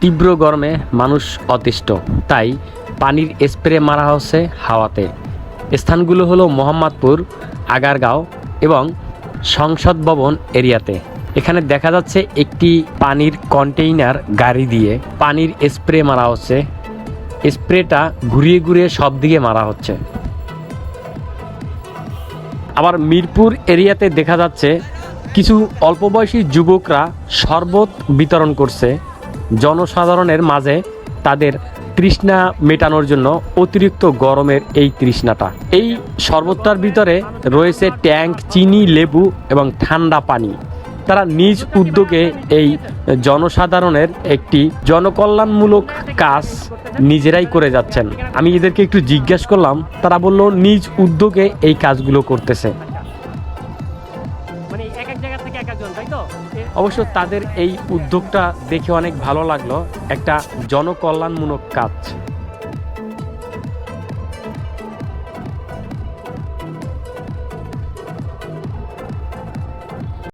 তীব্র গরমে মানুষ অতিষ্ঠ। তাই পানির স্প্রে মারা হচ্ছে হাওয়াতে। স্থানগুলো হলো মোহাম্মদপুর, আগারগাঁও এবং সংসদ ভবন এরিয়াতে। এখানে দেখা যাচ্ছে একটি পানির কন্টেইনার গাড়ি দিয়ে পানির স্প্রে মারা হচ্ছে। স্প্রেটা ঘুরিয়ে ঘুরিয়ে সব দিকে মারা হচ্ছে। আবার মিরপুর এরিয়াতে দেখা যাচ্ছে কিছু অল্প বয়সী যুবকরা শরবত বিতরণ করছে। জনসাধারণের মাঝে তাদের তৃষ্ণা মেটানোর জন্য অতিরিক্ত গরমের এই তৃষ্ণাটা। এই শরবতটার ভিতরে রয়েছে ট্যাঙ্ক, চিনি, লেবু এবং ঠান্ডা পানি। তারা নিজ উদ্যোগে এই জনসাধারণের একটি জনকল্যাণমূলক কাজ নিজেরাই করে যাচ্ছেন। আমি এদেরকে একটু জিজ্ঞেস করলাম, তারা বলল, নিজ উদ্যোগে এই কাজগুলো করতেছে। অবশ্য তাদের এই উদ্যোগটা দেখে অনেক ভালো লাগল। একটা জনকল্যাণমূলক কাজ।